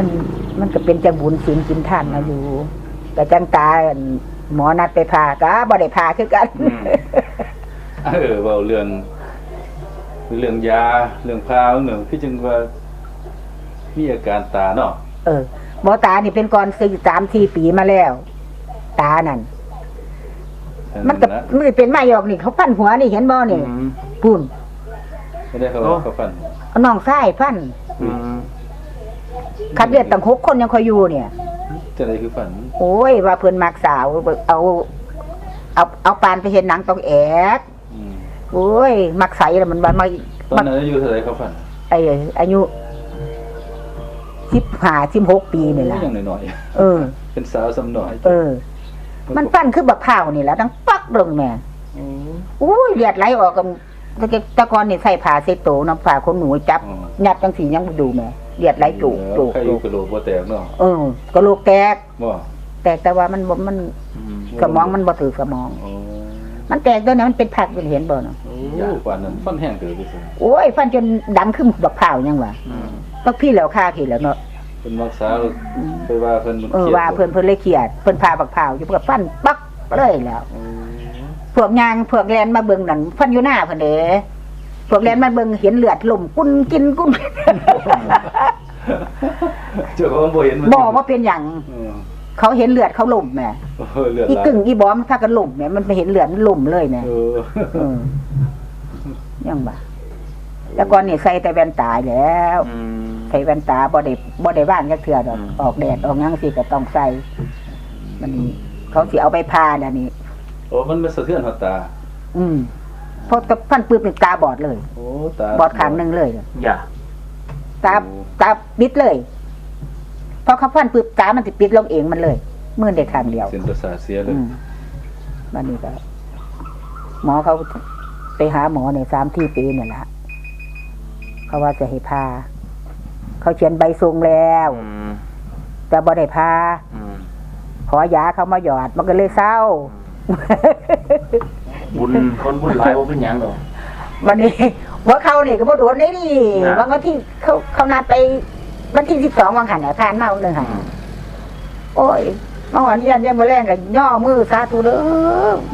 มันมันก็เป็นจังบุญศีลกินทานมาอยู่แต่จังตาอั่นหมอนัดไปพาก็บ่ได้พาคือกันอืมเออเว้าเรื่อง เรื่องยาเรื่องพาเรื่องคือจังว่ามีอาการตาเนาะเออหมอตานี่เป็นก่อนสี่สามสี่ปีมาแล้ว ตานั่นมันก็มันก็เป็นไม้หยอกนี่เขาฟันหัวนี่เห็นบ่นี่อืมปุ่นไม่ได้เขาว่าเขาฟันเอาน้องซ้ายฟันอืม คัดเลือดตั้งหกคนยังคอยอยู่เนี่ย จะได้คือฟัน โอ้ย ว่าเพิ่นมักสาวเอา เอาเอาปานไปเห็นหนังต้องแอกอืมโอ้ย มักใสแล้วมันว่ามาตอนนั้นอายุเท่าไหร่เขาฟันไอ้อายุสิบห้าสิบหกปีนี่แหละโอ้ยยังน้อยเออ ๆเป็นสาวสำน้อยเออ มันปั้นคือบักข้าวนี่แหละทั้งปักลงแม่โอ้อุ้ยเลือดไหลออกกันตะเกตะกอนนี่ใส่ผ้าเซโตน้ำผ้าคนหนูจับอ๋อ ยัดจังสียังบ่ดูแม่ เลือดไหลจูกจูกใครอจูยู่กกระโหลกบ่แตกเนาะเออกระโหลกแตกบ่แตกแต่ว่ามันบ่มันสมองมันบ่ถือสมองโอ้มันแตกตัวนั้นมันเป็นผักเป็นเห็นบ่เนาะยากกว่านั้นฟันแห้งเกิดไปสิโอ้ยฟันจนดำขึ้นบักข้าวยังวะต้องพี่แล้วค่าขี้แล้วเนาะเป็นมักษาวไปว่าเพิ่นมันเออครียดว่าเพิ่นเพิ่นเลยเครียดเพิ่นพาบักข้าวอยู่เพิ่นก็ฟันปักเลยแล้วโอ้พวกยางพวกแลนมาเบิ่งนั่นฟันอยู่หน้าเพิ่นเด้ พวกแลนมาเบิ่งเห็นเลือดล่มกุ้นกินกุ้นเจ้าของบ่เห็นมันบอกว่าเป็นหยังเออเขาเห็นเลือดเขาล่มแหม่เออเลือดอีไหลกึ่งอีบอมถ้ากันล่มแหม่มันไปเห็นเลือดมันล่มเลยแหม่เออเออยังบ่าแล้วก่อนนี่ใส่แต่แว่นตาแล้ว อืม ใส่แว่นตาบ่ได้บ่ได้ว่างจักเทื่อดอกอืม ออกแดดออกหยังสิก็ต้องใส่มันนี่เขาสิเอาไปพาน่ะนี่โอ้มันมาสะเทือนหัวตา อืมเพราะตะฟันปืบนี่ตาบอดเลย โอ้ตาบอดข้างหนึงเลย อย่าตาตาปิดเลยพอเขาฟันปืบตามันสิปิดลงเองมันเลยมือได้ข้างเดียวเส้นประสาทเสียเลอืยมบันนี้ก็หมอเขาไปหาหมอในสามที่ปีเนี่ยแหละเขาว่าจะให้พา เขาเขียนใบส่งแล้วอืมแต่บ่ได้พาอืมขอยาเขามาหยอด มันก็เลยเศร้า บุญคนบุญหลายว่าเป็นหยังหรอก วันนี้หัวเขานี่ก็บ่โดนได้นี่นะบางวันที่เขาเขานัดไปวันที่สิบสองวันขันเนี่ยผ่านมาวันหนึ่งหันโอ้ยเมื่อวานยันยังมาแรงกันย่อมือสาธุเด้อ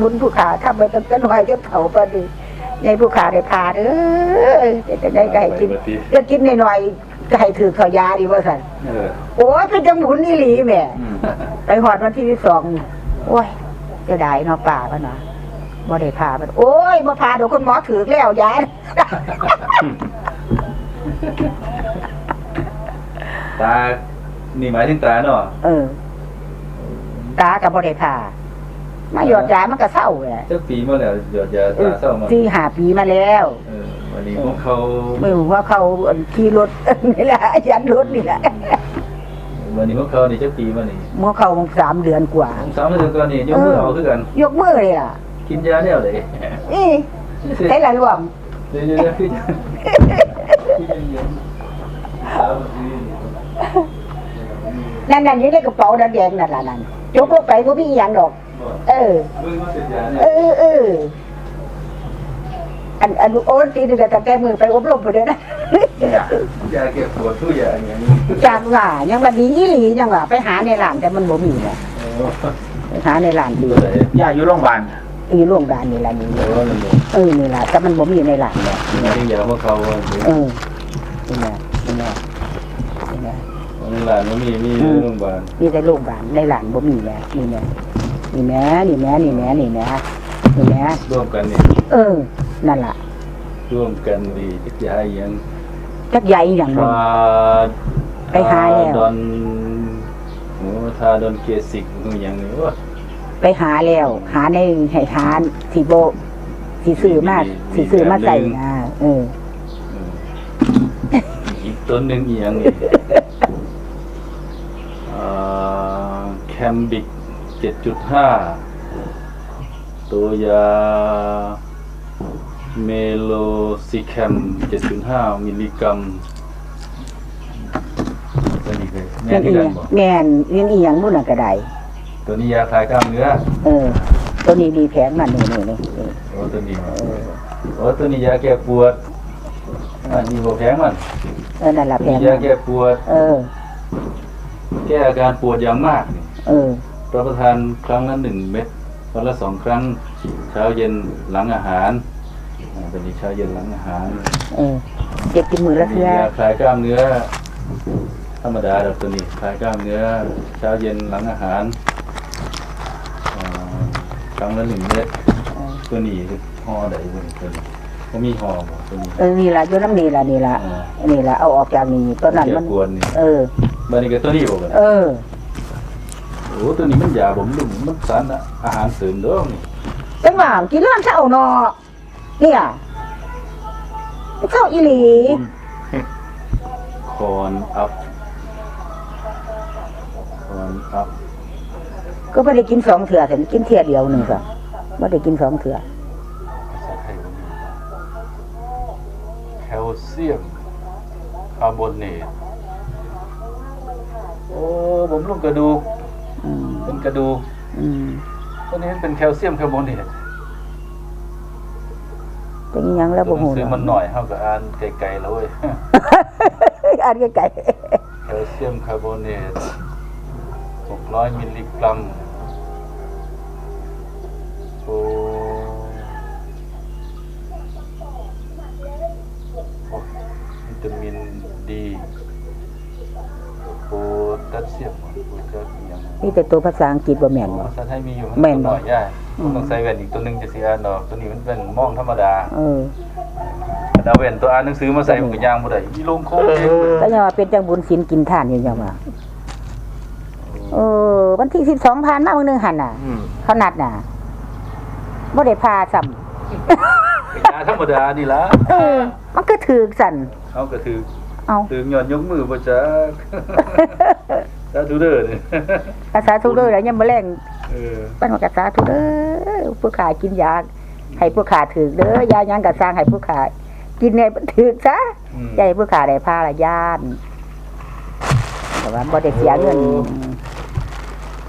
บุญผู้ขาทำไปตั้งแต่น้อยจนเฒ่าปานนี้ยายผู้ขาได้พาเด้อจะได้ไก่กินไปบัดนี้จะกินหน่อยๆไก่ถือข้าวยาดีว่าสันเออโอ้ยเป็นจังหมุนนี่หลีแหม่ อืมไปหอดวันที่สองโอ้ยจะได้เนาะป่าพะนะ บ่ได้พามันโอ้ยมาพาเดี๋ยวคุณหมอถือแล้วยายตา นี่หมายถึงตาเนาะเออ ตากับบ่ได้พามาหยอดยามันก็เศร้าแหละจักปีมาแล้วหยอดยาเอตาอเศร้ามาสี่หาปีมาแล้วเออวันนี้พวกเขาไม่รู้ว่าเขาขี่รถนี่แหละยันรถนี่แหละวันนี้พวกเขานี่จักปีมานี่เมื่อเขาสามเดือนกว่าสามเดือนก่อนนี่ยกมือเอาคือกัน ยกมือเลยอะ กินยาแนวไหนอีใช่ละรวมเดี๋ยวเดี๋ยวเดี๋ยวคือคือยังยังตาบ่ดีนั่นนั่นอยู่ในกระเป๋าแดงๆนั่นล่ะนั่นยกลงไปบ่มีอหย่างดอกบ่เออมือมาเสร็จยาเนี่ยเออเอออันอันโอนตีนึงแต่แก้มือไปอบรมไปเลยนะยาเก็บปวดทุกอย่างอย่างนี้จากว่ายังวันนี้อีหลียังว่าไปหาในร้านแต่มันบ่มีเนี่ยโอ้ไปหาในร้านดีตัวไหนย่าอยู่โรงพยาบาล อีโรงพยาบาลนี่ล่ะนี่โอ้นั่นเลยเออนี่ล่ะแต่มันบ่มีในร้านเนี่ยนี่ยาพวกเขาเออนี่แหละนี่แหละนี่แหละในหลานมันมีมีโรงพยาบาลนี่ได้โรงพยาบาลในร้านบ่มีแหละนี่แหละนี่แหละนี่แหละนี่แหละนี่แหละนี่แหละร่วมกันนี่เออ นั่นล่ะร่วมกันดีจักยาอย่างจักใหญ่อย่างหนึงทาไปหาแล้วดอนโอ้ทาดอนเกสิกอหย่างนี้ว่า ไปหาแล้ว หาในให้หาสิโบสิซื้อมาสิซื้อมาใส่นะเอออีกต้นหนึ่งอีกอย่างนี้แคมบิกเจ็ดจุดห้าตัวยาเมโลซิแคมเจ็ดจุดห้ามิลลิกรัมตัวนี้คือแม่ยังที่อีกัหนยังบอกแม่นยังอีหยังบุ่นนกระได ตัวนี้ยาคลายกล้ามเนื้อเออ ตัวนี้ดีแพงนั่นนี่นี่นี่นี่โอ้ตัวนี้โอ้ตัวนี้ยาแก้ปวดอันนี้บ่แพงมันเออนั่นล่ะแพตัวงนี้ยาแก้ปวด เออ แก้อาการปวดอย่างมากนี่เออรับประทานครั้งละหนึ่งเม็ดวันละสองครั้ง เช้าเย็นหลังอาหารอ่าเป็นนี้เช้าเย็นหลังอาหารเออเจ็บกินมือละมีเทื่อยาคลายกล้ามเนื้อ ธรรมดาแบบตัวนี้คลายกล้ามเนื้อ เช้าเย็นหลังอาหารอ่า ครั้งละหนึ่งเม็ดตัวนี้ห่อใดตัวนี้ตัวนี้ก็มีห่อบ่ตัวนี้เออนี่ล่ะอยู่น้ำนี่ล่ะนี่ล่ะอ่านี่ล่ะเอาออกจากนี่ตอนนั้นแก้มันปวดนี่เออบัดนี้ก็ตัวนี้บ่กันเออโอ้ตัวนี้มันยาบำรุงมันสารอาหารเสริมเด้อนี่จังหวะกินเรื่องเช้าเนาะเนี่ยเช้าอีหลีคอนอัพคอนอัพ ก็ไม่ได้กินสองเถื่อแต่กินเถื่อเดียวหนึ่งก็ไม่ได้กินสองเถื่อภาษาไทยว่าไงแคลเซียมคาร์บอเนตโอ้ผมลงกระดูกอืมเป็นกระดูกอืมตัวนี้มันเป็นแคลเซียมคาร์บอเนตเป็นอิหยังแล้วตับ่วหนัฮู้งสือมันหน่อยเท่ากับอ่านไกลๆแล้วเว้ยอ่านไกลแคลเซียมคาร์บอเนต600มิลลิกรัม โอ้โอ้วิตามินดีโพแทสเซียมโพแทสเซียมๆนี่แต่ตัวภาษาอังกฤษบ่แม่นบ่ภาษาไทยมีอยู่แม่นบ่หน่อยย่าอืมต้องใส่แว่นอีกตัวหนึงจะเสียดอกตัวนี้มันเป็นมองธรรมดา เออเอาแว่นตัวอ่านหนังสือมาใส่มันก็ย่างบ่ได้อีลงโค้งเองก็ยังว่าเป็นจังบุญศีลกินทานอยู่ยังว่าเออวันที่12ผ่านมามื้อหนึงหั่นน่ะอืมเขานัดน่ะ บ่ได้พาซ้ำยาธรรมดานี่ล่ะเออ มันก็ถูกสั่นเอาก็ถือเอาถึงย้อนยกมือบ่จักสาธุเด้อนี่ภาษาทุกเด้อแล้วยังบ่แรงเออปั้นว่ากษาทุกเด้อผู้ขากินยาให้ผู้ขาถือเด้อยายังก็สร้างให้ผู้ขากินให้มันถือซะอืม ใจผู้ขาได้พาละย่านแต่ว่าบ่ได้เสียเงินโอ้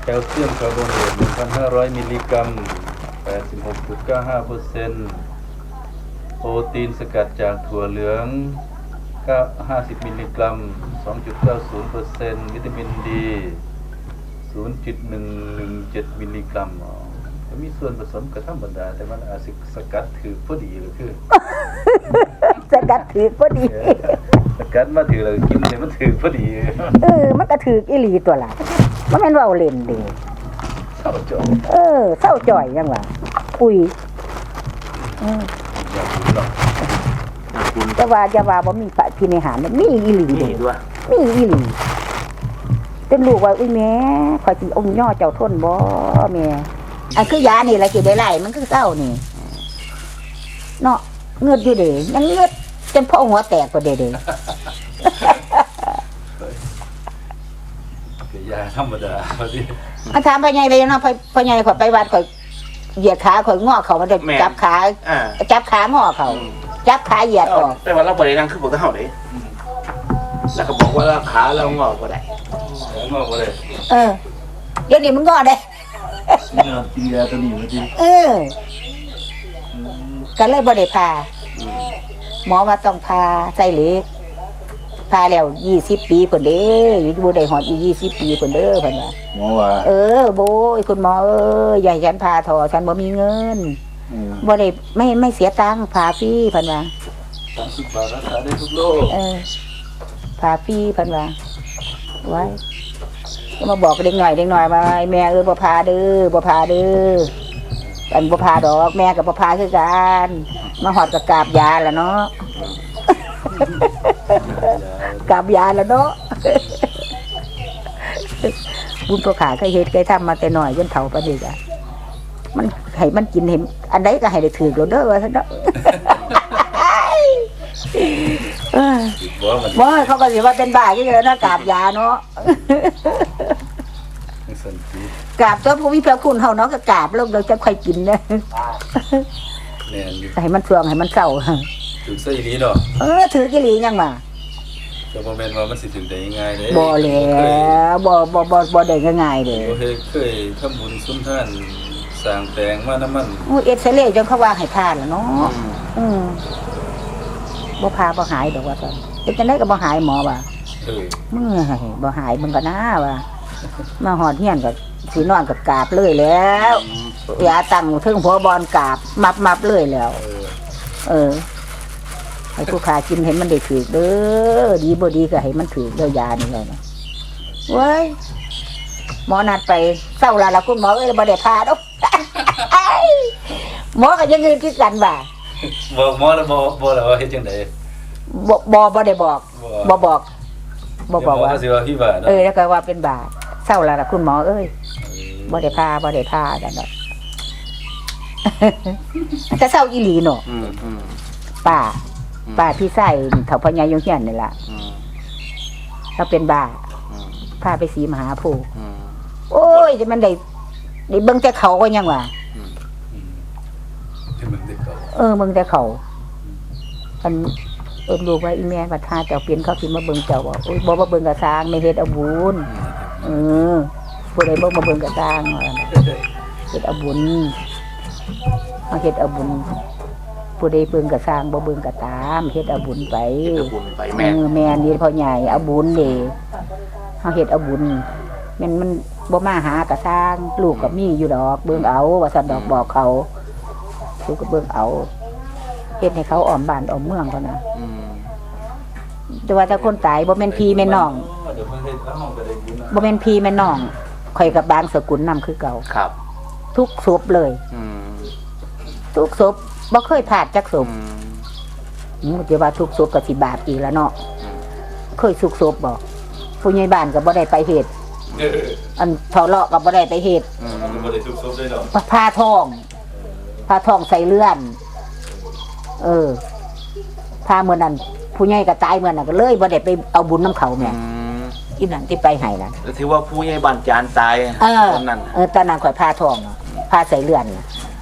แคลเซียมคาร์บอเนต1,500 มิลลิกรัม 86.95เปอร์เซ็นต์โปรตีนสกัดจากถั่วเหลืองก็50 มิลลิกรัม 2.90เปอร์เซ็นต์วิตามินดี 0.117 มิลลิกรัมอ๋อก็มีส่วนผสมกับธรรมดา แต่มันอาจสิสกัดถือพอดีหรือคือ สกัดถือพอดี สกัดมาถือแล้วกินเลยมันถือพอดี เออ มันก็ถืออีหลีตัวละมันแม่นเว่าเล่นเด้ เข้าจอเออเศร้าจ่อยยังว่าอุ้ยเอออยากรู้หรอกคุณจะว่าจะว่าบ่มีพระพินิหารมันมีอีหลีนี่เด้ด้วยมีอีหลีเป็นลูกว่าอุ้ยแม่ข่อยสิองค์ย่อเจ้าทนบ่แม่อันคือยานี่แหละสิได้ไล่มันคือเศร้านี่เนาะเงือดอยู่เด้ยังเงือดจนพ่อหัวแตกก็เด้เด้คือยาธรรมดาพอดี มาถามพ่อใหญ่เลยเนาะพ่อพ่อใหญ่ข่อยไปวัดข่อยเหยียดขาข่อยงอเขามันจะจับขาอ่าจับขางอเขาจับขาเหยียดออกแต่ว่าเราบรินั่งคือปกติเท่าไหร่แล้วก็บอกว่าเราขาเรางอกก็ได้แล้วงอกมาเลยเออเดี๋ยวนี้มันงอได้เนื้อกินยาตัวนี้มาดีเออก็เลยบ่ได้พาหมอว่าต้องพาใส่เหล็ก พาแล้วยี่สิบปีคนเด้อยู่บ่ได้หอดอีกยี่สิบปีคนเด้อเพิ่นว่าหมอว่าเออโบยคุณหมอเอ้ยอย่าให้ฉันพาทอฉันบ่มีเงินบ่ได้ไม่ไม่เสียตังค์พาฟรีเพิ่นว่าสามสิบบาทรักษาได้ทุกโรคเออพาฟรีเพิ่นว่าไว้ก็มาบอกเด็กหน่อยเด็กหน่อยมาแม่เออบ่พาเด้อบ่พาเด้ออันบ่พาดอกแม่กับบ่พาคือกันมาหอดกับกราบยาแล้วเนาะ กราบยาแล้วเนาะบุญประขาเคยเฮ็ดเคยทำมาแต่น้อยจนเฒ่าปานนี้จ้ะมันให้มันกินเห็นอันใดก็ให้ได้ถือแล้วเด้อว่าซั่นเนาะเออติดบ่มันบ่เขาก็สิว่าเป็นบ้าอยู่แล้วนะกราบยาเนาะสันติกราบตัวผู้มีพระคุณเฮาเนาะก็กราบแล้วเราจะค่อยกินนะแน่นอยู่ให้มันสวงให้มันเศร้า ถึงใส่อีหลีเนาะเออถือกิลียังมาแต่บ่แม่นว่ามันสิถึงได้ง่ายๆเด้บ่แล้วบ่บ่บ่บ่ได้ง่ายๆเด้บ่เคยเคยทำบุญสุนทานสร้างแปลงมาน้ำมันอู้เอ็ดเซเล่จนเขาว่าให้พาแล้วเนาะอืมบ่พาบ่หายดอกว่าซั่นเป็นจังได๋ก็บ่หายหมอว่าเอเออเมื่อยบ่หายมึงก็น่าว่ะมาหอดเฮียนก็สินอนกับกราบเลยแล้วยาตั้งถึงพอบอลกราบมับมับเลยแล้ว เออเออ ให้ผู้ขากินเห็นมันได้ถือเด้อดีบ่ดีก็ให้มันถือเด้อยานี่เลยนะเว้ยหมอนัดไปเศร้าและละคุณหมอเอ้ยบ่ได้พาดอกหมอก็ยังยืนคิดกันว่าบอกหมอแล้วบ่บ่แล้วว่าเฮ็ดจังได๋บ่บ่บ่ได้บอกบ่บอกบ่บอกว่าเดี๋ยหมก็สิว่าพี่ว่าเนาะเออแล้วก็ว่าเป็นบาทเศร้าและละคุณหมอเอ้ยบ่ได้พาบ่ได้พาดันดอกก็เศร้าอีหลีเนาะอืมอืมป้าอืม ป้าพี่ไส้เฒ่าพญายงเฮียนนี่ล่ะอืมเราเป็นบาอืมพาไปสีมหาโพธิ์อืมโอ้ยจะมันได้ได้เบิ่งแต่เขาก็ยังว่าอืมให้มันได้เก่าเออเบิ่งแต่เขาอันเอิ้นลูกว่าอีแม่บัดหาเจ้าเปลี่ยนเขาสิมาเบิ่งเจ้าว่าโอ้ยบ่มาเบิ่งกระสร้างไม่เฮ็ดเอาบุญเออผู้ใดบ่มาเบิ่งกระสร้างว่าน่ะเฮ็ดเอาบุญเอาเฮ็ดเอาบุญ ผู้ใดเบิ่งกระสร้างบ่เบิ่งกระตามเฮ็ดเอาบุญไปเดี๋ยวบุญไปเอแม่อแม่นี่พ่อใหญ่เอาบุญเด้เฮาเฮ็ดเอาบุญแมันมันบ่มาหากระสร้างลูกก็มีอยู่ดอก เบิ่งเอาว่าซั่นดอกบอกเขาลูกก็เบิ่งเอาเฮ็ดให้เขาอ้อมบ้านอ้อมเมืองเขานะอืมแต่ว่าถ้าคนตายบ่แม่นพี่แม่นน้องเดี๋ยวเพิ่นเฮ็ดแล้วห้องก็ได้บุญนะบ่แม่นพี่แม่นน้องข่อยกับบางสกุลนํคือเก่า ครับ ทุกศพเลย อืมทุกศพ บ่เคยพลาดจักศพอืมอืมจะว่าทุกศพก็สิบาปอีกแล้วเนาะเคยสุกศพบ่ผู้ใหญ่บ้านก็บ่ได้ไปเฮ็ดเอออันเฒ่าเลาะก็บ่ได้ไปเฮ็ดอืมมันก็บ่ได้ทุกซบได้ดอกผ้าทองผ้าทองใส่เลื่อน เออผ้าเมื่อนั้นผู้ใหญ่ก็ตายเมื่อนั้นก็เลยบ่ได้ไปเอาบุญน้ำเขาแม่อืมอีนั่นที่ไปให้นั่นแล้วที่ว่าผู้ใหญ่บ้านจานตายเออตอนนั้นเออตอนนั้นข่อยผ้าทองอะผ้าใส่เลื่อนน่ะอ